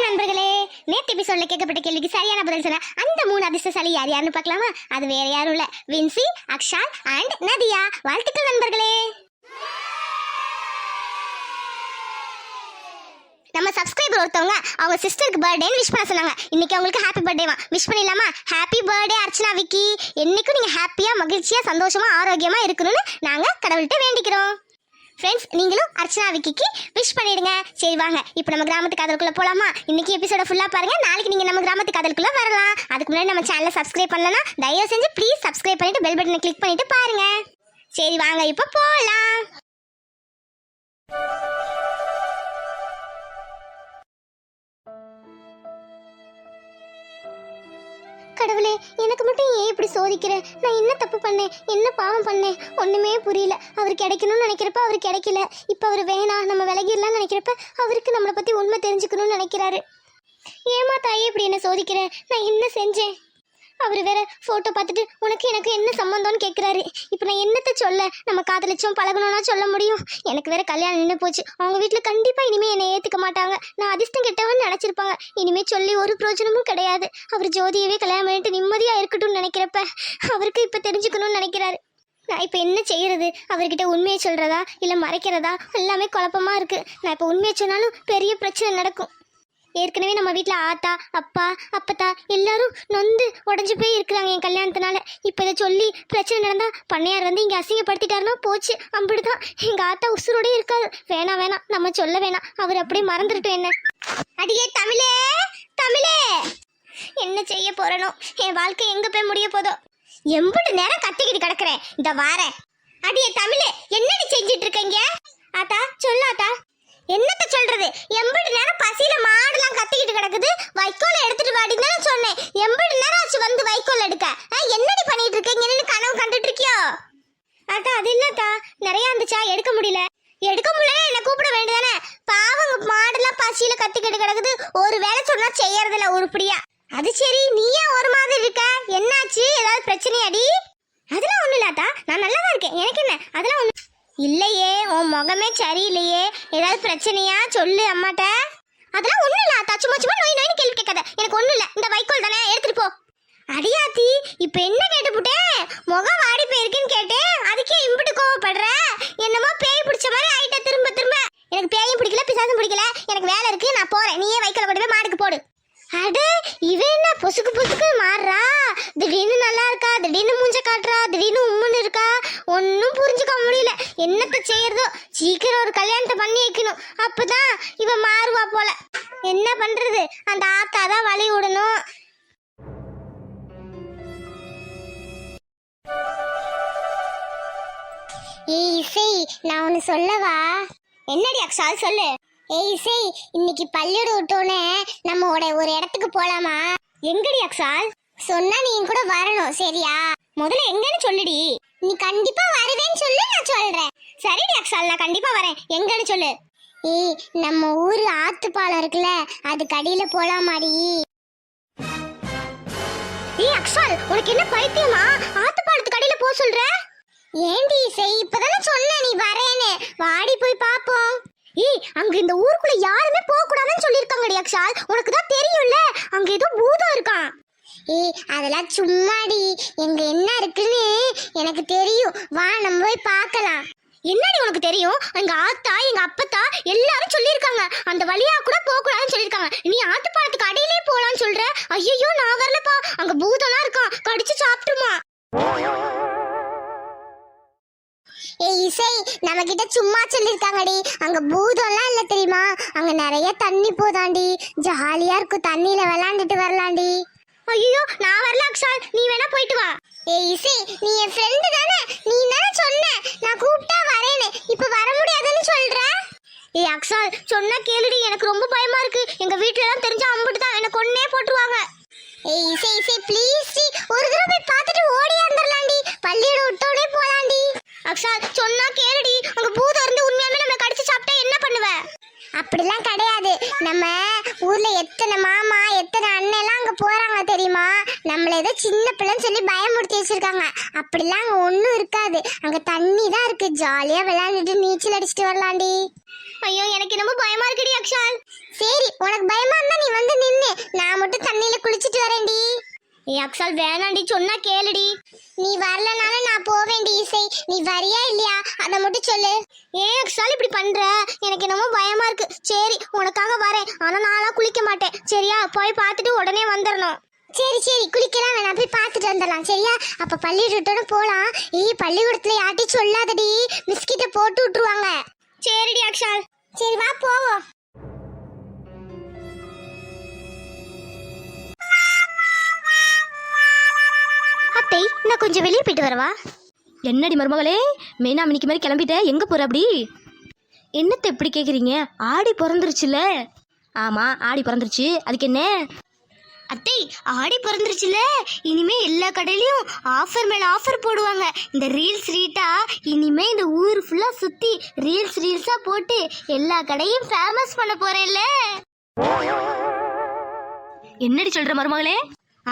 வணக்கம் நண்பர்களே. நேற்று எபிசோட்ல கேட்கப்பட்ட கேள்விக்கு சரியான பதில் சொன்ன அந்த மூணு அதிர்ஷ்டசாலி யார் யாருன்னு பார்க்கலாமா? அது வேற யாரும் இல்ல. வின்சி அக்ஷால் அண்ட் நதியா. வாழ்த்துக்கள் நண்பர்களே. நம்ம சப்ஸ்கிரைபர் ஒருத்தவங்க அவங்க சிஸ்டருக்கு பர்த்டேன்னு விஷ் பண்ண சொன்னாங்க. இன்னைக்கு அவங்களுக்கு ஹாப்பி பர்த்டேவா விஷ் பண்ணிடலாமா? Happy birthday Archana Vicky. என்னைக்கும் நீங்க ஹாப்பியா மகிழ்ச்சியா சந்தோஷமா ஆரோக்கியமா இருக்கணும்னு நாங்க கடவுள்கிட்ட வேண்டிக்கிறோம். ஃப்ரெண்ட்ஸ் நீங்களும் அர்ச்சனா விக்கிக்கு விஷ் பண்ணிடுங்க. சரி வாங்க. இப்போ நம்ம கிராமத்து காதலுக்குள்ள போலாமா? இன்னைக்கு எபிசோட ஃபுல்லா பாருங்க. நாளைக்கு நீங்க நம்ம கிராமத்து காதலுக்குள்ள வரலாம். அதுக்கு முன்னாடி நம்ம சேனலை சப்ஸ்கிரைப் பண்ணலன்னா தயவு செஞ்சு ப்ளீஸ் சப்ஸ்கிரைப் பண்ணிட்டு பெல் பட்டனை கிளிக் பண்ணிட்டு பாருங்க. சரி வாங்க. இப்போ போகலாம் கடவுளே எனக்கு மட்டும் ஏன் இப்படி சோதிக்கிற? நான் என்ன தப்பு பண்ணேன்? என்ன பாவம் பண்ணேன்? ஒன்றுமே புரியல. அவர் கிடைக்கணும்னு நினைக்கிறப்ப அவர் கிடைக்கல. இப்போ அவர் வேணாம் நம்ம விலகிடலாம்னு நினைக்கிறப்ப அவருக்கு நம்மளை பற்றி உண்மை தெரிஞ்சுக்கணும்னு நினைக்கிறாரு. ஏமா தாயே இப்படி என்ன சோதிக்கிற? நான் என்ன செஞ்சேன்? அவர் வேற ஃபோட்டோ பார்த்துட்டு உனக்கு எனக்கு என்ன சம்மந்தம்னு கேட்குறாரு இப்போ நான் என்னத்த சொல்ல? நம்ம காதலிச்சோம் பழகணும்னா சொல்ல முடியும். எனக்கு வேற கல்யாணம் நின்று போச்சு. அவங்க வீட்டில் கண்டிப்பாக இனிமேல் என்னை ஏற்றுக்க மாட்டாங்க. நான் அதிர்ஷ்டம் கெட்டவன் நினச்சிருப்பாங்க. இனிமேல் சொல்லி ஒரு பிரயோஜனமும் கிடையாது. அவர் ஜோதியவே கல்யாணம் பண்ணிட்டு நிம்மதியாக இருக்கட்டும்னு நினைக்கிறப்ப அவருக்கு இப்போ தெரிஞ்சுக்கணும்னு நினைக்கிறாரு. நான் இப்போ என்ன செய்கிறது அவர்கிட்ட உண்மையை சொல்கிறதா இல்லை மறைக்கிறதா? எல்லாமே குழப்பமா இருக்குது நான் இப்போ உண்மையை சொன்னாலும் பெரிய பிரச்சனை நடக்கும். ஏற்கனவே நம்ம வீட்டில் ஆத்தா அப்பா அப்பத்தா எல்லாரும் நொந்து உடஞ்சி போய் இருக்கிறாங்க என் கல்யாணத்தினால. இப்போ இதை சொல்லி பிரச்சனை நடந்தா பண்ணையார் வந்து இங்கே அசிங்கப்படுத்திட்டாருன்னா போச்சு. அப்படிதான் எங்கள் ஆத்தா உசுரோடே இருக்காது வேணாம் வேணாம் நம்ம சொல்ல வேணாம். அவர் அப்படியே மறந்துட்டோம் என்ன. அடியே தமிழே தமிழே! என்ன செய்ய போறனோ? என் வாழ்க்கை எங்க போய் முடிய போதோ? எம்புட்டு நேரம் கத்திக்கிட்டு கிடக்குறேன். இந்த வாரேன். அடியே தமிழே என்னடி செஞ்சிட்டு இருக்கீங்க ஆத்தா சொல்லாத்தா என்னத்த சொல்றது? எம்புட்டு நேரம் பசியில மாடுலாம் கத்திக்கிட்டு கிடக்குது. வைக்கோல எடுத்துட்டு வாடின்னு சொன்னேன். எம்புட்டு நேரம் ஆச்சு வந்து வைக்கோல் எடுக்க. என்னடி பண்ணிட்டு இருக்கீங்கன்னு கனவு கண்டுட்டு இருக்கியோ? அக்கா அது இல்லத்தா நிறைய இருந்துச்சா எடுக்க முடியல. எடுக்க முடியல என்ன கூப்பிட வேண்டியதானே? பாவங்க மாடுலாம் பசியில கத்திக்கிட்டு கிடக்குது. ஒரு வேலை சொன்னா செய்யறதில்ல உருப்படியா. அது சரி நீ ஏன் ஒரு மாதிரி இருக்க? என்னாச்சு? ஏதாவது பிரச்சனையாடி? அதெல்லாம் ஒண்ணும் இல்லாதா நான் நல்லா தான் இருக்கேன். எனக்கு என்ன? அதெல்லாம் ஒண்ணு இல்லையே உன் முகமே சரியில்லையே. ஏதாவது பிரச்சனையா? சொல்லு அம்மாட்ட. அதெல்லாம் ஒண்ணும் இல்ல அத்தா. சும்மா சும்மா நோய் நோய்னு கேள்வி கேட்காத. எனக்கு ஒண்ணும் இல்ல. இந்த வைக்கோல் தானே எடுத்துட்டு போ. அடியாத்தி இப்ப என்ன கேட்டுப்புட்டேன் முகம் வாடி போயிருக்குன்னு கேட்டேன் அதுக்கே இம்பிட்டு கோவப்படுற? என்னமோ பேய் பிடிச்ச மாதிரி ஆயிட்ட. திரும்ப திரும்ப. எனக்கு பேயும் பிடிக்கல பிசாசும் பிடிக்கல. எனக்கு வேலை இருக்கு நான் போறேன். நீயே வைக்கோல கொண்டு போய் மாடுக்கு போடு. அட இவன் என்ன பொசுக்கு பொசுக்கு மாறுறா? திடீர்னு நல்லா இருக்கா? திடீர்னு மூஞ்ச காட்டுறா? திடீர்னு உம்முன்னு இருக்கா? ஒன்றும் புரிஞ்சுக்க முடியல. என்னத்த செய்யறதோ? சீக்கிரம் ஒரு கல்யாணத்தை பண்ணி வைக்கணும். அப்பதான் இவன் மாறுவா போல. என்ன பண்றது? அந்த ஆத்தா தான் வழி விடணும். ஏய் இசை நான் ஒன்று சொல்லவா? என்னடி அக்ஷால் சொல்லு. ஏய் இசை இன்னைக்கு பள்ளியோட விட்டோன்னே நம்ம ஒரு ஒரு இடத்துக்கு போலாமா? எங்கடி அக்ஷால்? சொன்னா நீ கூட வரணும் சரியா? முதல்ல எங்கன்னு சொல்லுடி. நீ கண்டிப்பா வருவேன்னு சொல்லு நான் சொல்றேன். சரிடி அக்ஷால் நான் கண்டிப்பா வரேன். எங்கன்னு சொல்லு. ஏய் நம்ம ஊர் ஆத்துப்பாலம் இருக்குல்ல அது கடியில போலாமாடி? ஏய் அக்ஷால் உனக்கு என்ன பைத்தியமா? ஆத்துப்பாலத்துக்கு அடியில போ சொல்ற? ஏண்டி செய் இப்பதானே சொன்ன நீ வரேன்னு. ஏய் அங்க இந்த ஊருக்குள்ள யாருமே போக கூடாதுன்னு சொல்லிருக்காங்கடி அக்ஷால். உனக்கு தான் தெரியும்ல அங்க ஏதோ பூதம் இருக்கான். ஏய் அதெல்லாம் சும்மாடி. எங்க என்ன இருக்குன்னு எனக்கு தெரியும். வா நம்ம போய் பார்க்கலாம். என்னடி உனக்கு தெரியும்? எங்க ஆத்தா எங்க அப்பத்தா எல்லாரும் சொல்லியிருக்காங்க. அந்த வழியா கூட போக கூடாதுன்னு சொல்லியிருக்காங்க. நீ ஆத்துப்பாலத்துக்கு அடியிலே போலான்னு சொல்ற? ஐயோ நான் வரலப்பா. அங்க பூதம்லாம் இருக்கான். கடிச்சு சாப்பிட்டுமா ஏய் இசை நம்ம கிட்ட சும்மா சொல்லிருக்காங்கடி. அங்க பூதம்லாம் இல்ல தெரியுமா? அங்க நிறைய தண்ணி போதாண்டி. ஜாலியா இருக்கும் தண்ணியில விளையாண்டுட்டு வரலாண்டி. ஐயோ நான் வரல அக்ஷால். நீ வேணா போயிட்டு வா. ஏய் இசை நீ என் ஃப்ரெண்டு தானே? நீ தானே சொன்ன? நான் கூப்பிட்டா வரேன்னு. இப்ப வர முடியாதுன்னு சொல்ற? ஏய் அக்ஷால் சொன்னா கேளுடி. எனக்கு ரொம்ப பயமா இருக்கு. எங்க வீட்ல எல்லாம் தெரிஞ்சா அம்பிட்டு தான் என்ன கொன்னே போட்டுருவாங்க ஏய் இசை இசை ப்ளீஸ் டி ஒரு தடவை போய் பார்த்துட்டு ஓடி வந்துடலாம்டி பள்ளியோட விட்டோடே போலாம்டி அக்ஷா சொன்னா கேளுடி அங்க பூதம் இருந்து உண்மையாலுமே நம்மள கடிச்சு சாப்பிட்டா என்ன பண்ணுவ அப்படிலாம் கிடையாது நம்ம ஊர்ல எத்தனை மாமா எத்தனை அண்ணன் எல்லாம் அங்க போறாங்க தெரியுமா நம்மள ஏதோ சின்ன பிள்ளைன்னு சொல்லி பயமுறுத்தி வச்சிருக்காங்க அப்படிலாம் அங்க ஒண்ணும் இருக்காது அங்க தண்ணி தான் இருக்கு ஜாலியா விளையாண்டுட்டு நீச்சல் அடிச்சுட்டு வரலாம்டி ஐயோ எனக்கு ரொம்ப பயமா இருக்குடி அக்ஷால் சரி உனக்கு பயமா இருந்தா நீ வந்து நின்னு நான் மட்டும் தண்ணியில குளிச்சிட்டு வரேன்டி. ஏ அக்ஷால் வேணாண்டி சொன்னா கேளுடி. நீ வரலனாலும் நான் போவேண்டி இசை. நீ வரியா இல்லையா? அதை மட்டும் சொல்லு. ஏன் அக்ஷால் இப்படி பண்ற? எனக்கு என்னமோ பயமா இருக்கு. சரி உனக்காக வரேன். ஆனா நான்லாம் குளிக்க மாட்டேன். சரியா போய் பார்த்துட்டு உடனே வந்துடணும் சரி சரி குளிக்கலாம் வேணாம். போய் பார்த்துட்டு வந்துடலாம் சரியா? அப்ப பள்ளிக்கூடத்தோட போலாம். ஏய் பள்ளிக்கூடத்துல யார்ட்டையும் சொல்லாதடி. மிஸ் கிட்ட போட்டு விட்டுருவாங்க. சரிடி அக்ஷால். சரி வா போவோம். அத்தை நான் கொஞ்சம் வெளியே போயிட்டு வரவா? என்னடி மருமகளே மெயினா மணிக்கு மாதிரி கிளம்பிட்ட? எங்க போற அப்படி? என்னத்தை எப்படி கேக்குறீங்க? ஆடி பிறந்துருச்சுல ஆமா ஆடி பிறந்துருச்சு. அதுக்கு என்ன? அத்தை ஆடி பிறந்துருச்சுல. இனிமே எல்லா கடையிலயும் ஆஃபர் மேல ஆஃபர் போடுவாங்க. இந்த ரீல்ஸ் ரீட்டா இனிமே இந்த ஊர் ஃபுல்லா சுத்தி ரீல்ஸ் ரீல்ஸா போட்டு எல்லா கடையும் ஃபேமஸ் பண்ண போறேன்ல. என்னடி சொல்ற மருமகளே?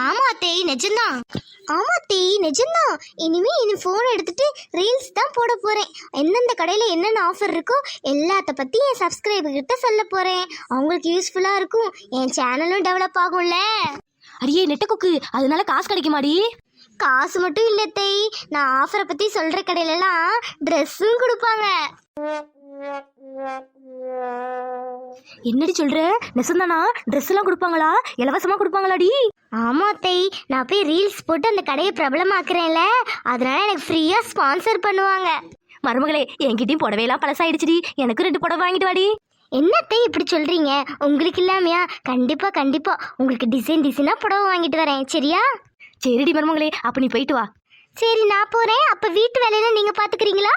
ஆமா அத்தை நிஜம்தான். ஆமா அத்தை நிஜம்தான். இனிமே இனி ஃபோன் எடுத்துட்டு ரீல்ஸ் தான் போட போறேன். எந்தெந்த கடையில என்னென்ன ஆஃபர் இருக்கோ எல்லாத்த பத்தி என் சப்ஸ்கிரைபர் கிட்ட சொல்ல போறேன். அவங்களுக்கு யூஸ்ஃபுல்லா இருக்கும். என் சேனலும் டெவலப் ஆகும்ல. அடியே நெட்டக்குக்கு. அதனால காசு கிடைக்குமாடி காசு மட்டும் இல்ல அத்தை. நான் ஆஃபரை பத்தி சொல்ற கடையிலலாம் ட்ரெஸ்ஸும் கொடுப்பாங்க. என்னடி சொல்ற? நெசந்தானா? ட்ரெஸ் எல்லாம் கொடுப்பாங்களா? இலவசமா கொடுப்பாங்களாடி? ஆமா அத்தை. நான் போய் ரீல்ஸ் போட்டு அந்த கடையை பிரபலமாக்குறேன்ல. அதனால எனக்கு ஃப்ரீயா ஸ்பான்சர் பண்ணுவாங்க. மருமகளே என்கிட்டயும் புடவையெல்லாம் பழசாயிடுச்சுடி. எனக்கு ரெண்டு புடவை வாங்கிட்டு வாடி. என்னத்தை இப்படி சொல்றீங்க? உங்களுக்கு இல்லாமையா? கண்டிப்பா கண்டிப்பா. உங்களுக்கு டிசைன் டிசைனா புடவை வாங்கிட்டு வரேன். சரியா? சரிடி மருமகளே அப்ப நீ போயிட்டு வா. சரி நான் போறேன். அப்ப வீட்டு வேலையில நீங்க பாத்துக்கிறீங்களா?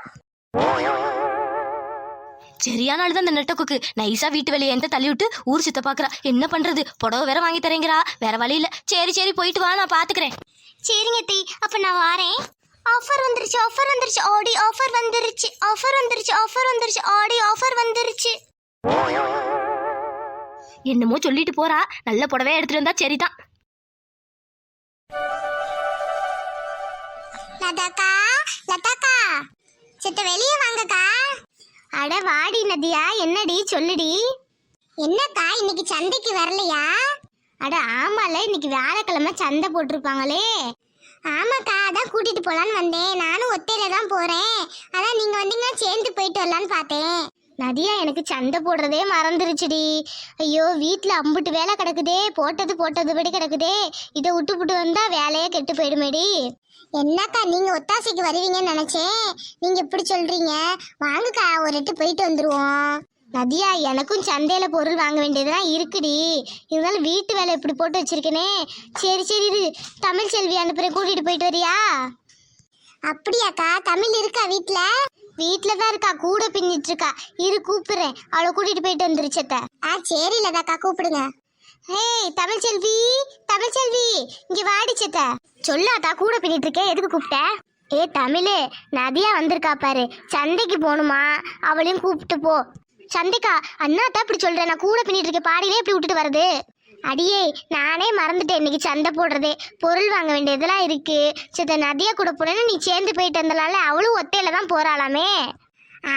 சரியான ஆள் தான் இந்த நெட்டக்குக்கு. நைஸா வீட்டு வேலையை எந்த தள்ளி விட்டு ஊர் சுத்த பாக்குறா. என்ன பண்றது? புடவை வேற வாங்கி தரேங்கிறா. வேற வழி இல்ல. சரி சரி போயிட்டு வா நான் பாத்துக்கிறேன். சரிங்க தி அப்ப நான் வாரேன். ஆஃபர் வந்துருச்சு ஆஃபர் வந்துருச்சு. ஆடி ஆஃபர் வந்துருச்சு. ஆஃபர் வந்துருச்சு ஆஃபர் வந்துருச்சு. ஆடி ஆஃபர் வந்துருச்சு. என்னமோ சொல்லிட்டு போறா. நல்ல புடவையா எடுத்துட்டு வந்தா சரிதான். லதாக்கா லதாக்கா. சித்த வெளியே வாங்கக்கா. அட வாடி நதியா என்னடி சொல்லுடி? என்னக்கா இன்னைக்கு சந்தைக்கு வரலையா? அட ஆமால இன்னைக்கு வியாழக்கிழமை சந்தை போட்டிருப்பாங்களே. ஆமாக்கா அதான் கூட்டிட்டு போலான்னு வந்தேன். நானும் ஒத்தையில தான் போறேன். அதான் நீங்க வந்தீங்கன்னா சேர்ந்து போயிட்டு வரலான்னு பார்த்தேன். நதியா எனக்கு சண்டை போடுறதே மறந்துருச்சுடி. ஐயோ வீட்டில் அம்புட்டு வேலை கிடக்குதே போட்டது போட்டது படி கிடக்குதே. இதை விட்டு விட்டு வந்தா வேலையே கெட்டு போயிடுமேடி. என்னக்கா நீங்க ஒத்தாசைக்கு வருவீங்கன்னு நினைச்சேன். நீங்க இப்படி சொல்றீங்க. வாங்கக்கா ஒரு எட்டு போயிட்டு வந்துருவோம். நதியா எனக்கும் சந்தையில பொருள் வாங்க வேண்டியதெல்லாம் இருக்குடி. இருந்தாலும் வீட்டு வேலை இப்படி போட்டு வச்சிருக்கேனே. சரி சரி இரு. தமிழ் செல்வி அனுப்புறேன் கூட்டிட்டு போயிட்டு வரியா? அப்படியாக்கா தமிழ் இருக்கா வீட்ல? வீட்ல தான் இருக்கா? கூட பின்னிட்டு இருக்கா? இரு கூப்பிடுறேன். அவளை கூட்டிட்டு போயிட்டு வந்துருச்சத்த ஆ சரி லதாக்கா கூப்பிடுங்க. ஹேய் தமிழ் செல்வி தமிழ் செல்வி. இங்க வாடி செத்த. சொல்லாதா கூட பின்னிட்டு இருக்கேன் எதுக்கு கூப்பிட்ட? ஏ தமிழ் நதியா வந்திருக்கா பாரு. சந்தைக்கு போகணுமா அவளையும் கூப்பிட்டு போ. சந்திக்கா அண்ணா தான் இப்படி சொல்றேன் நான் கூட பின்னிட்டு இருக்கேன். பாடியிலே இப்படி விட்டுட்டு வருது அடியே நானே மறந்துட்டேன். இன்னைக்கு சண்டை போடுறது. பொருள் வாங்க வேண்டியதெல்லாம் இருக்கு. சித்த நதியை கூட போனேன்னு நீ சேர்ந்து போயிட்டு வந்தலால அவளும் ஒத்தையில தான் போறாளாமே.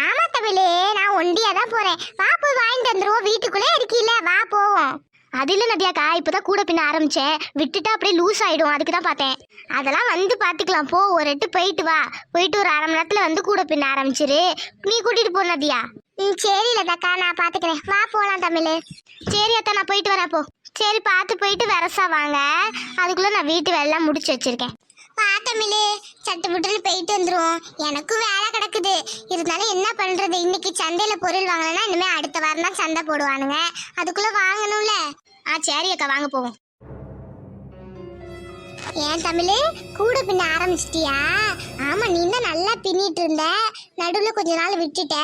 ஆமா தமிழே நான் ஒண்டியா தான் போறேன். வா போய் வாங்கிட்டு வந்துருவோம். வீட்டுக்குள்ளே இருக்கீல்ல வா போவோம். அது இல்லை நதியாக்கா இப்பதான் கூட பின்ன ஆரம்பிச்சேன். விட்டுட்டா அப்படியே லூஸ் ஆயிடும். அதுக்கு தான் பார்த்தேன். அதெல்லாம் வந்து பார்த்துக்கலாம். போ ஒரு எட்டு போயிட்டு வா. போயிட்டு ஒரு அரை மணி நேரத்தில் வந்து கூட பின்ன ஆரம்பிச்சிரு. நீ கூட்டிட்டு போ நதியா. ம் சரி லதாக்கா நான் பார்த்துக்கிறேன். வா போகலாம் தமிழ் சரி அத்தா நான் போயிட்டு வரேன் போ. சரி பார்த்து போயிட்டு வரசா வாங்க. அதுக்குள்ளே நான் வீட்டு வேலை முடிச்சு வச்சிருக்கேன். வா தமிழ். சட்டு புட்டுன்னு போயிட்டு வந்துருவோம். எனக்கும் வேலை கிடக்குது. இருந்தாலும் என்ன பண்ணுறது இன்னைக்கு சந்தையில் பொருள் வாங்கலைன்னா இனிமேல் அடுத்த வாரம் தான் சந்தை போடுவானுங்க. அதுக்குள்ளே வாங்கணும்ல. ஆ சரி அக்கா வாங்க போவோம். ஏன் தமிழ் கூட பின்ன ஆரம்பிச்சிட்டியா? ஆமா நீ தான் நல்லா பின்னிட்டு இருந்த. நடுவில் கொஞ்ச நாள் விட்டுட்ட.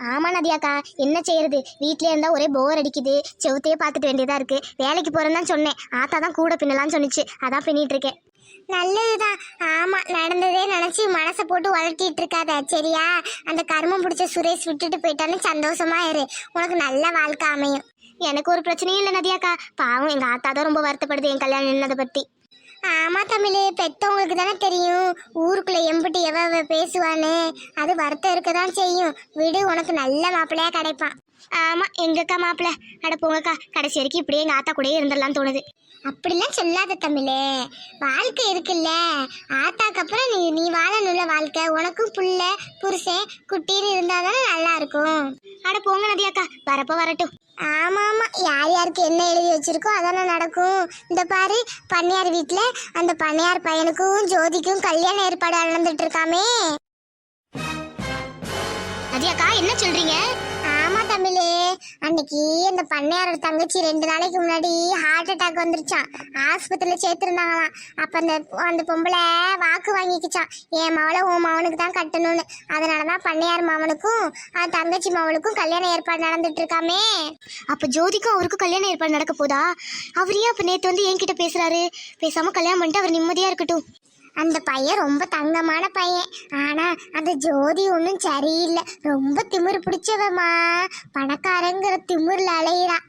ஆமா நதியாக்கா என்ன செய்யறது? வீட்லயே இருந்தா ஒரே போர் அடிக்குது. செவுத்தையே பார்த்துட்டு வேண்டியதா இருக்கு. வேலைக்கு போறேன்னு தான் சொன்னேன். ஆத்தா தான் கூட பின்னலாம்னு சொன்னிச்சு. அதான் பின்னிட்டு இருக்கேன். நல்லதுதான். ஆமா நடந்ததே நினைச்சு மனசை போட்டு வளர்த்திட்டு இருக்காத சரியா? அந்த கர்மம் பிடிச்ச சுரேஷ் விட்டுட்டு போயிட்டான்னு சந்தோஷமா இரு. உனக்கு நல்ல வாழ்க்கை அமையும். எனக்கு ஒரு பிரச்சனையும் இல்லை நதியாக்கா. பாவம் எங்க ஆத்தா தான் ரொம்ப வருத்தப்படுது என் கல்யாணம் நின்னதை பத்தி. ஆமா தமிழ் பெத்தவங்களுக்கு தானே தெரியும். ஊருக்குள்ள எம்பிட்டு எவ எவ பேசுவான்னு. அது வருத்தம் இருக்க தான் செய்யும். விடு உனக்கு நல்ல மாப்பிள்ளையா கிடைப்பான். ஆமா எங்கக்கா மாப்பிள்ள? அட போங்கக்கா கடைசி வரைக்கும் இப்படியே எங்க ஆத்தா கூடயே இருந்துடலாம் தோணுது. அப்படிலாம் சொல்லாத தமிழே. வாழ்க்கை இருக்குல்ல. ஆத்தாக்கு அப்புறம் நீ நீ வாழணும்ல வாழ்க்கை. உனக்கும் புள்ள புருஷன் குட்டின்னு இருந்தா தானே நல்லா இருக்கும். அட போங்க நதியாக்கா வரப்போ வரட்டும். ஆமா ஆமா யார் யாருக்கு என்ன எழுதி வச்சிருக்கோ அதானே நடக்கும். இந்த பாரு பண்ணையார் வீட்ல அந்த பண்ணையார் பையனுக்கும் ஜோதிக்கும் கல்யாண ஏற்பாடு நடந்துட்டு இருக்காமே. நதியாக்கா என்ன சொல்றீங்க? தமிழே. அன்னைக்கு அந்த பண்ணையாரோட தங்கச்சி ரெண்டு நாளைக்கு முன்னாடி ஹார்ட் அட்டாக் வந்துருச்சான் ஆஸ்பத்திரியில் சேர்த்துருந்தாங்களாம். அப்ப அந்த அந்த பொம்பளை வாக்கு வாங்கிக்கிச்சான் என் மவளை உன் மவனுக்கு தான் கட்டணும்னு. அதனால தான் பண்ணையார் மாவனுக்கும் அந்த தங்கச்சி மவளுக்கும் கல்யாண ஏற்பாடு நடந்துட்டு இருக்காமே. அப்ப ஜோதிக்கும் அவருக்கும் கல்யாணம் ஏற்பாடு நடக்க போதா? அவர் ஏன் நேற்று நேத்து வந்து என்கிட்ட பேசுறாரு. பேசாமல் கல்யாணம் பண்ணிட்டு அவர் நிம்மதியா இருக்கட்டும். அந்த பையன் ரொம்ப தங்கமான பையன். ஆனா அந்த ஜோதி ஒன்றும் சரியில்லை. ரொம்ப திமிரு பிடிச்சவமா பணக்காரங்கிற திமிர்ல அலையிறான்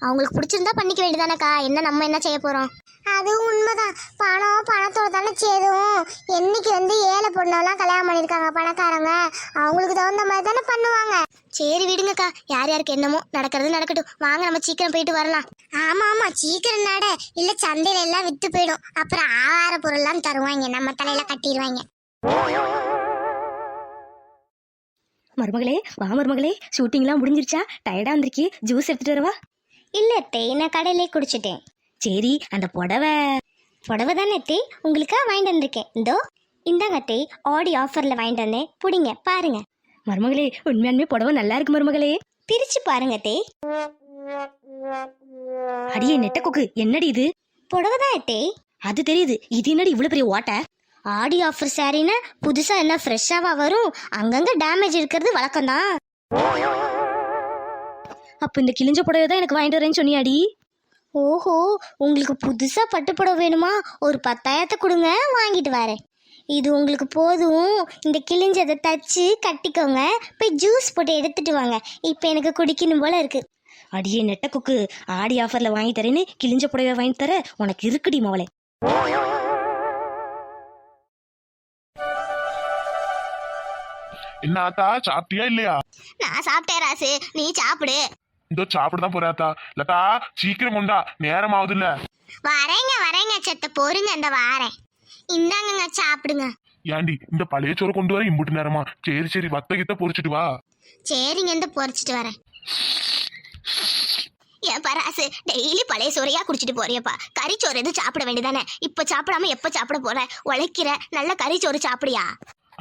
அவங்களுக்கு பிடிச்சிருந்தா பண்ணிக்க வேண்டியதானக்கா? என்ன நம்ம என்ன செய்ய போறோம்? அதுவும் உண்மைதான். பணம் பணத்தோட தானே சேரும். என்னைக்கு வந்து ஏழை பொண்ணெல்லாம் கல்யாணம் பண்ணியிருக்காங்க பணக்காரங்க. அவங்களுக்கு தகுந்த மாதிரி தானே பண்ணுவாங்க. சரி விடுங்கக்கா. யார் யாருக்கு என்னமோ நடக்கிறது நடக்கட்டும். வாங்க நம்ம சீக்கிரம் போயிட்டு வரலாம். ஆமா ஆமா. சீக்கிரம் நட. இல்ல சந்தையில எல்லாம் வித்து போயிடும். அப்புறம் ஆகார பொருள்லாம் தருவாங்க. நம்ம தலையில கட்டிடுவாங்க. மருமகளே வா மருமகளே. ஷூட்டிங்லாம் முடிஞ்சிருச்சா? டயர்டா வந்திருக்கி ஜூஸ் எடுத்துட்டு வரவா? இல்ல தே நான் கடையிலே குடிச்சிட்டேன். சரி அந்த புடவை. புடவை தானே தே உங்களுக்கா வாங்கிட்டு வந்திருக்கேன். இதோ இந்தாங்க தே ஆடி ஆஃபர்ல வாங்கிட்டு வந்தேன். புடிங்க பாருங்க. மருமகளே உண்மையாலுமே புடவை நல்லா இருக்கு மருமகளே. பிரிச்சு பாருங்க தே அடியே நெட்ட கொக்கு என்னடி இது? புடவை தான் தே அது தெரியுது. இது என்னடி இவ்வளவு பெரிய ஓட்டை? ஆடி ஆஃபர் சாரின்னா புதுசா என்ன ஃப்ரெஷ்ஷாவா வரும்? அங்கங்க டேமேஜ் இருக்கிறது வழக்கம்தான். அப்ப இந்த கிழிஞ்ச புடவை தான் எனக்கு வாங்கிட்டு வரேன்னு சொன்னியாடி? ஓஹோ உங்களுக்கு புதுசா பட்டு புடவை வேணுமா? ஒரு பத்தாயிரத்தை கொடுங்க வாங்கிட்டு வரேன். இது உங்களுக்கு போதும். இந்த கிழிஞ்சதை தச்சு கட்டிக்கோங்க. போய் ஜூஸ் போட்டு எடுத்துட்டு வாங்க. இப்போ எனக்கு குடிக்கணும் போல இருக்கு. அடியே நெட்ட கொக்கு. ஆடி ஆஃபர்ல வாங்கி தரேன்னு கிழிஞ்ச புடவை வாங்கி தர. உனக்கு இருக்குடி மவளே. என்ன ஆத்தா சாப்பிட்டியா இல்லையா? நான் சாப்பிட்டேன் ராசு. நீ சாப்பிடு. இதோ சாப்பிட தான் போறேன் ஆத்தா. லதா சீக்கிரம் கொண்டா நேரம் ஆகுது இல்ல வரேங்க வரேங்க செத்த பொறுங்க இந்த வாரேன். இந்தாங்கங்க சாப்பிடுங்க. ஏண்டி இந்த பழைய சோறு கொண்டு வர இம்புட்டு நேரமா? சரி சரி வத்த கித்த பொரிச்சிட்டு வா. சரிங்க இந்த பொரிச்சிட்டு வரேன். ஏப்பா ராசு டெய்லி பழைய சோறையா குடிச்சிட்டு போறியப்பா. கறிச்சோறு எதுவும் சாப்பிட வேண்டியதானே? இப்ப சாப்பிடாம எப்ப சாப்பிட போற? உழைக்கிற நல்ல கறிச்சோறு சாப்பிடியா?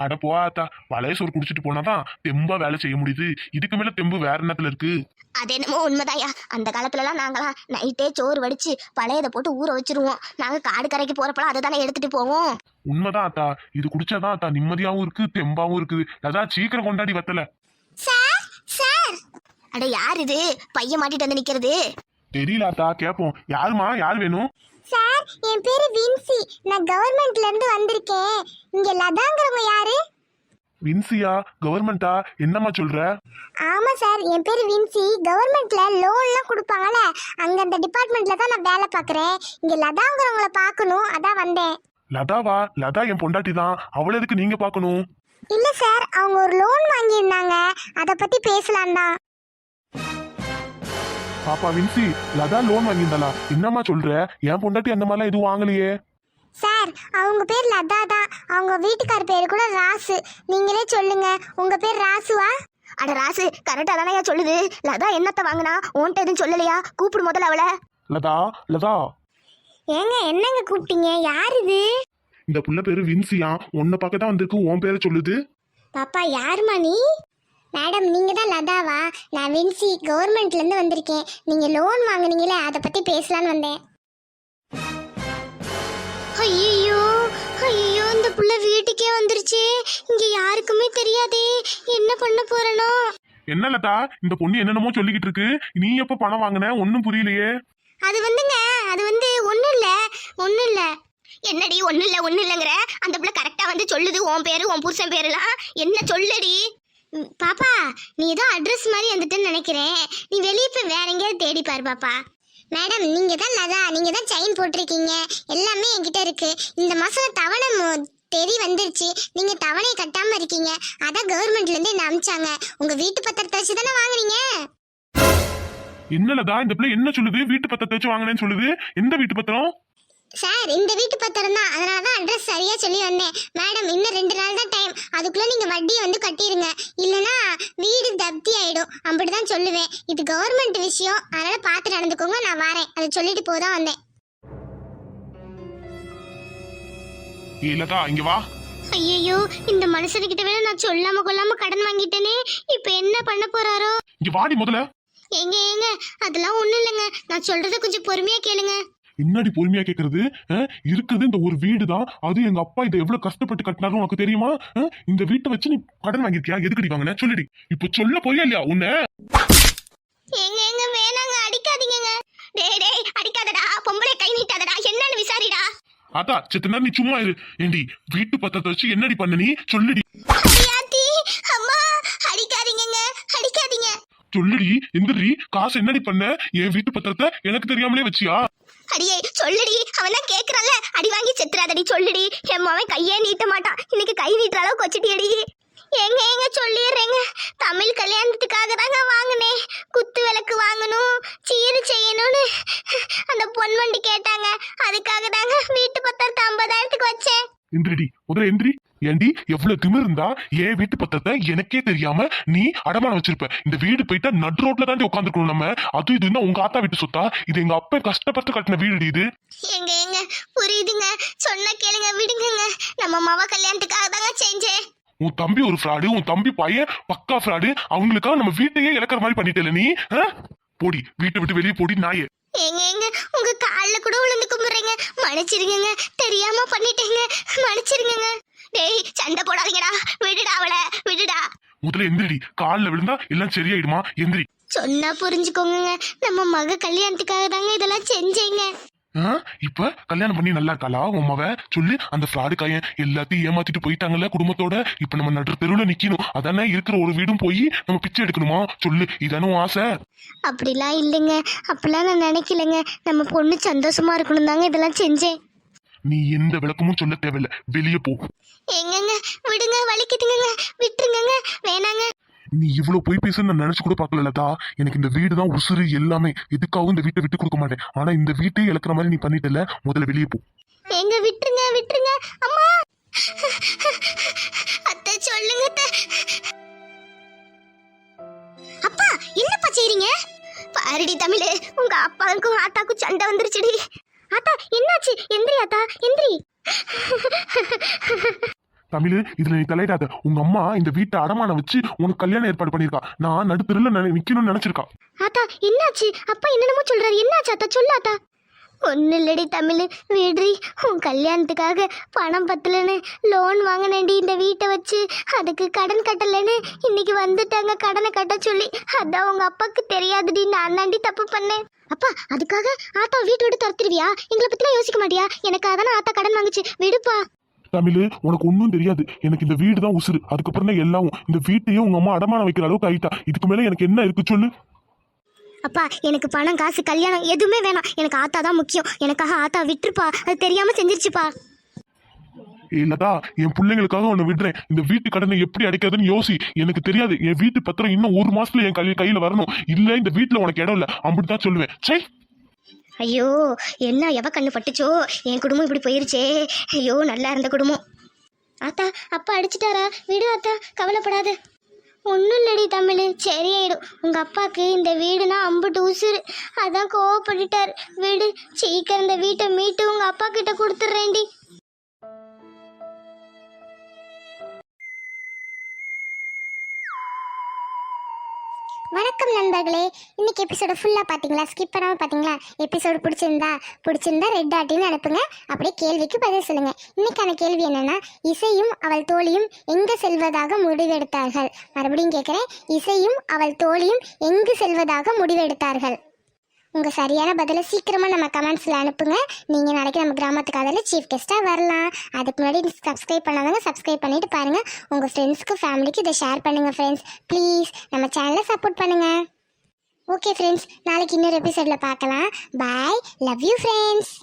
அட போ ஆத்தா பழைய சோறு குடிச்சிட்டு போனாதான் தெம்பா வேலை செய்ய முடியுது. இதுக்கு மேல தெம்பு வேற என்னத்துல இருக்கு. அது என்னமோ உண்மைதாயா அந்த காலத்துலலாம் நாங்களாம் நைட்டே சோறு வடிச்சு பழையதை போட்டு ஊற வச்சிருவோம். நாங்க காடு கரைக்கு போறப்பலாம் அதை தானே எடுத்துட்டு போவோம். உண்மைதான் ஆத்தா. இது குடிச்சாதான் ஆத்தா நிம்மதியாவும் இருக்கு தெம்பாவும் இருக்குது. அதான் சீக்கிரம் கொண்டாடி வத்தல. Sir sir. அட யார் இது? பையன் மாட்டிட்டு வந்து நிக்கிறது. தெரியல ஆத்தா கேப்போம். யாருமா? யார் வேணும்? சார் என் பேரு வின்சி. நான் கவர்மெண்ட்ல இருந்து வந்திருக்கேன். இங்க லதாங்கிறவங்க யாரு? வின்சியா? கவர்மெண்டா? என்னம்மா சொல்ற? ஆமா சார் என் பேரு வின்சி. கவர்மெண்ட்ல லோன்லாம் கொடுப்பாங்கல்ல அங்க அந்த டிபார்ட்மெண்ட்ல தான் நான் வேலை பார்க்கறேன். இங்க லதாங்கிறவங்கள பார்க்கணும் அதான் வந்தேன். லதாவா? லதா என் பொண்டாட்டி தான். அவளை எதுக்கு நீங்க பார்க்கணும்? இல்ல சார் அவங்க ஒரு லோன் வாங்கியிருந்தாங்க. அத பத்தி பேசலாம் தான் பாப்பா வின்சி லதா லோன் வாங்கியிருந்தாளா? என்னம்மா சொல்ற? என் பொண்டாட்டி அந்த மாதிரிலாம் எதுவும் வாங்கலையே. சார் அவங்க பேர் லதா தான். அவங்க வீட்டுக்கார் பேர் கூட ராசு. நீங்களே சொல்லுங்க உங்க பேர் ராசுவா? அட ராசு கரெக்டா தானே சொல்லுது. லதா என்னத்த வாங்கினா? உன்கிட்ட எதுவும் சொல்லலையா? கூப்பிடு முதல்ல அவளை. லதா லதா. ஏங்க என்னங்க கூப்பிட்டீங்க? யார் இது? இந்த புள்ள பேரு வின்சியா உன்னை பார்க்க தான் வந்திருக்கு உன் பேரை சொல்லுது. பாப்பா யாருமா நீ? மேடம் நீங்க தான் லதாவா? நான் வின்சி கவர்மெண்ட்ல இருந்து வந்திருக்கேன். நீங்க லோன் வாங்குனீங்களே அதை பத்தி பேசலாம்னு வந்தேன். ஐயோ ஐயோ இந்த புள்ள வீட்டுக்கே வந்துருச்சு. இங்க யாருக்குமே தெரியாதே. என்ன பண்ண போறனோ? என்ன லதா இந்த பொண்ணு என்னென்னமோ சொல்லிக்கிட்டு இருக்கு. நீ எப்ப பணம் வாங்கின? ஒன்னும் புரியலையே. அது வந்துங்க அது வந்து ஒண்ணும் இல்ல ஒண்ணும் இல்ல. என்னடி ஒண்ணும் இல்ல ஒண்ணும் இல்லங்கிற? அந்த புள்ள கரெக்டா வந்து சொல்லுது உன் பேரு உன் புருஷன் பேருலாம். என்ன சொல்லுடி? பாப்பா நீ ஏதோ அட்ரஸ் மாதிரி வந்துட்டுன்னு நினைக்கிறேன். நீ வெளியே போய் வேற எங்கேயாவது தேடி பாரு பாப்பா. மேடம் நீங்க தான் லதா நீங்க தான் செயின் போட்டிருக்கீங்க. எல்லாமே என்கிட்ட இருக்கு. இந்த மாசம் தவணை தெரி தேதி வந்துருச்சு. நீங்க தவணையை கட்டாம இருக்கீங்க. அதான் கவர்மெண்ட்ல இருந்து என்ன அமிச்சாங்க? உங்க வீட்டு பத்திரத்தை வச்சு தானே வாங்குனீங்க என்னலதா இந்த பிள்ளை என்ன சொல்லுது? வீட்டு பத்திரத்தை வச்சு வாங்கினேன்னு சொல்லுது? எந்த வீட்டு பத்திரம்? சார் இந்த வீட்டு பத்திரம் தான் அதனால தான் அட்ரஸ் சரியா சொல்லி வந்தேன். மேடம் இன்னும் ரெண்டு நாள் தான் டைம் அதுக்குள்ள நீங்க வட்டியை வந்து கட்டிருங்க. இல்லனா வீடு தப்தி ஆயிடும். அப்படிதான் சொல்லுவேன். இது கவர்மெண்ட் விஷயம். அதனால பார்த்து நடந்துக்கோங்க. நான் வரேன். அதை சொல்லிட்டு போதான் வந்தேன். ஏய் லதா இங்க வா. ஐயோ இந்த மனுஷனுக்கிட்ட வேணா நான் சொல்லாம கொள்ளாம கடன் வாங்கிட்டேனே. இப்போ என்ன பண்ண போறாரோ? இங்க வாடி முதல்ல. ஏங்க ஏங்க அதெல்லாம் ஒண்ணும் இல்லைங்க. நான் சொல்றத கொஞ்சம் பொறுமையா கேளுங்க. என்னடி பொறுமையா கேக்குறது அஹ், இருக்குது இந்த ஒரு வீடு தான் அது எங்க அப்பா இதை எவ்வளவு கஷ்டப்பட்டு கட்டினாரு உனக்கு தெரியுமா? இந்த வீட்டை வச்சு நீ கடன் வாங்கிருக்கியா எதுக்கடி வாங்கின? சொல்லுடி. இப்ப சொல்ல போறியா இல்லையா உன்னை? ஏங்க ஏங்க வேணாங்க அடிக்காதீங்கங்க. டேய் டேய் அடிக்காதடா. பொம்பளை கை நீட்டாதடா. என்னன்னு விசாரிடா. அதா செத்த நேரம் நீ சும்மா இரு. ஏண்டி வீட்டு பத்திரத்தை வச்சு என்னடி பண்ண நீ? சொல்லுடி. அம்மா அடிக்காதீங்கங்க அடிக்காதீங்க. சொல்லுடி எந்திரி காசு என்னடி பண்ண? என் வீட்டு பத்திரத்தை எனக்கு தெரியாமலே வச்சியா? அடியே சொல்லுடி. அவன் தான் கேக்குறான்ல. அடி வாங்கி செத்துறாதடி சொல்லுடி. என் மவன் கையே நீட்ட மாட்டான். இன்னைக்கு கை நீட்டுற அளவுக்கு வச்சுட்டியடி எங்க எங்க சொல்லிடுறேங்க. தமிழ் கல்யாணத்துக்காக தாங்க வாங்கினேன் குத்து விளக்கு வாங்கணும் சீரு செய்யணும்னு. அந்த பொன் வண்டி கேட்டாங்க. அதுக்காக தாங்க வீட்டு பத்திரத்தை ஐம்பதாயிரத்துக்கு வச்சேன். எந்திரிடி முதல்ல எந்திரி. ஏண்டி எவ்வளவு திமிர் இருந்தா என் வீட்டு பத்திரத்தை எனக்கே தெரியாம நீ அடமானம் வச்சிருப்ப. இந்த வீடு போயிட்டா நடு ரோட்ல தாண்டி உட்காந்துருக்கணும் நம்ம. அது இதுன்னா உங்க ஆத்தா வீட்டு சொத்தா? இது எங்க அப்பா கஷ்டப்பட்டு கட்டின வீடு இது. எங்க எங்க புரியுதுங்க. சொன்ன கேளுங்க விடுங்கங்க. நம்ம மவ கல்யாணத்துக்காக தாங்க செஞ்சேன். உன் தம்பி ஒரு ஃப்ராடு உன் தம்பி பையன் பக்கா ஃப்ராடு அவங்களுக்காக நம்ம வீட்டையே இழக்கிற மாதிரி பண்ணிட்டல நீ? போடி வீட்டை விட்டு வெளியே போடி நாயே. ஏங்க ஏங்க உங்க கால்ல கூட விழுந்து கும்பிடுறேங்க மன்னிச்சிருங்கங்க. தெரியாம பண்ணிட்டேங்க. மன்னிச்சிருங்கங்க. டேய் சண்டை போடாதீங்கடா. விடுடா அவளை விடுடா. முதல்ல எந்திரிடி காலில் விழுந்தா எல்லாம் சரியாயிடுமா? எந்திரி. சொன்னா புரிஞ்சுக்கோங்க நம்ம மக கல்யாணத்துக்காக தாங்க இதெல்லாம் செஞ்சேங்க. ஆ? இப்ப கல்யாணம் பண்ணி நல்லா இருக்காளா? உன் மவ? சொல்லு அந்த ஃப்ராடு கையன் எல்லாத்தையும் ஏமாத்திட்டு போயிட்டாங்கல்ல குடும்பத்தோட? இப்ப நம்ம நடு தெருவுல நிக்கணும். அதானே இருக்கிற ஒரு வீடும் போய் நம்ம பிச்சை எடுக்கணுமா? சொல்லு இதானே உன் ஆசை? அப்படிலாம் இல்லைங்க. அப்படிலாம் நான் நினைக்கலங்க. நம்ம பொண்ணு சந்தோஷமா இருக்கணும் தாங்க இதெல்லாம் செஞ்சேன். நீ எந்த விளக்கமும் சொல்ல தேவையில்ல. வெளியே போ. எங்கங்க? விடுங்க வலிக்குதுங்க விட்டுருங்கங்க வேணாங்க. நீ இவ்வளவு போய் பேச நான் நினைச்சு கூட பார்க்கல லதா. எனக்கு இந்த வீடு தான் உசுறு எல்லாமே. எதுக்காகவும் இந்த வீட்டை விட்டு கொடுக்க மாட்டேன். ஆனா இந்த வீட்டையே இழக்கிற மாதிரி நீ பண்ணிட்டல. முதல்ல வெளியே போ. எங்க விட்டுருங்க விட்டுருங்க. அம்மா! அத்தை சொல்லுங்க. அப்பா என்னப்பா செய்றீங்க? பாருடி தமிழ் உங்க அப்பாவுக்கும் ஆத்தாக்கும் சண்டை வந்துருச்சுடி. ஆத்தா என்னாச்சு? எந்திரி ஆத்தா எந்திரி. தமிழ் இதுல நீ தலையிடாத. உங்க அம்மா இந்த வீட்டை அடமானம் வச்சு உனக்கு கல்யாணம் ஏற்பாடு பண்ணிருக்கா நான் நடுத்தெருல நிக்கணும்னு நினைச்சிருக்கா. ஆத்தா என்னாச்சு? அப்பா என்னென்னமோ சொல்றாரு. என்னாச்சு ஆத்தா? சொல்லு ஆத்தா. ஒன்றும் இல்லடி தமிழ் விடுறி. உன் கல்யாணத்துக்காக பணம் பத்தலன்னு லோன் வாங்கினேன்டி இந்த வீட்டை வச்சு. அதுக்கு கடன் கட்டலைன்னு இன்னைக்கு வந்துட்டாங்க. கடனை கட்ட சொல்லி. அதான் உங்க அப்பாவுக்கு தெரியாதுடி. நான் தாண்டி தப்பு பண்ணேன். அப்பா அதுக்காக ஆத்தா வீட்டை விட்டு துரத்துருவியா எங்களை பத்திலாம் யோசிக்க மாட்டியா? எனக்காக தானே ஆத்தா கடன் வாங்குச்சு. விடுப்பா. தமிழ் உனக்கு ஒன்றும் தெரியாது. எனக்கு இந்த வீடு தான் உசுறு. அதுக்கப்புறம் தான் எல்லாவும். இந்த வீட்டையே உங்க அம்மா அடமானம் வைக்கிற அளவுக்கு ஆயிட்டா. இதுக்கு மேல எனக்கு என்ன இருக்கு சொல்லு? அப்பா எனக்கு பணம் காசு கல்யாணம் எதுவுமே வேணாம். எனக்கு ஆத்தா தான் முக்கியம். எனக்காக ஆத்தா விட்டுருப்பா. அது தெரியாம செஞ்சிருச்சுப்பா. இல்லதா என் பிள்ளைங்களுக்காக உன்னை விடுறேன். இந்த வீட்டு கடனை எப்படி அடைக்கிறதுன்னு யோசி. எனக்கு தெரியாது என் வீட்டு பத்திரம் இன்னும் ஒரு மாசத்துல என் கையில கையில வரணும். இல்ல இந்த வீட்டுல உனக்கு இடம் இல்ல. அப்படித்தான் சொல்லுவேன். சே ஐயோ என்ன எவ கண்ணு பட்டுச்சோ? என் குடும்பம் இப்படி போயிருச்சே. ஐயோ நல்லா இருந்த குடும்பம். ஆத்தா அப்பா அடிச்சிட்டாரா? விடு ஆத்தா கவலைப்படாத. ஒன்றும் இல்லடி தமிழ். சரியாயிடும் உங்கள் அப்பாவுக்கு இந்த வீடுனா அம்புட்டு உசுறு. அதான் கோவப்பட்டுட்டார். வீடு சீக்கிரம் இந்த வீட்டை மீட்டு உங்கள் அப்பா கிட்ட கொடுத்துட்றேன்டி. வணக்கம் நண்பர்களே. இன்னைக்கு எபிசோட ஃபுல்லாக பார்த்தீங்களா ஸ்கிப் பண்ணாமல் பார்த்தீங்களா எபிசோடு பிடிச்சிருந்தா பிடிச்சிருந்தா ரெட் ஆட்டின்னு அனுப்புங்க. அப்படியே கேள்விக்கு பதில் சொல்லுங்கள் இன்னைக்கான கேள்வி என்னென்னா இசையும் அவள் தோழியும் எங்கே செல்வதாக முடிவெடுத்தார்கள்? மறுபடியும் கேட்குறேன் இசையும் அவள் தோழியும் எங்கு செல்வதாக முடிவெடுத்தார்கள்? உங்கள் சரியான பதிலை சீக்கிரமாக நம்ம கமெண்ட்ஸில் அனுப்புங்க. நீங்கள் நாளைக்கு நம்ம கிராமத்துக்கு அதில் சீஃப் கெஸ்ட்டாக வரலாம். அதுக்கு முன்னாடி சப்ஸ்கிரைப் பண்ணாதவங்க சப்ஸ்கிரைப் பண்ணிவிட்டு பாருங்கள் உங்கள் ஃப்ரெண்ட்ஸ்க்கு ஃபேமிலிக்கு இதை ஷேர் பண்ணுங்கள் ஃப்ரெண்ட்ஸ் ப்ளீஸ் நம்ம சேனலை சப்போர்ட் பண்ணுங்கள் ஓகே ஃப்ரெண்ட்ஸ் நாளைக்கு இன்னொரு எபிசோடில் பார்க்கலாம். Bye love you friends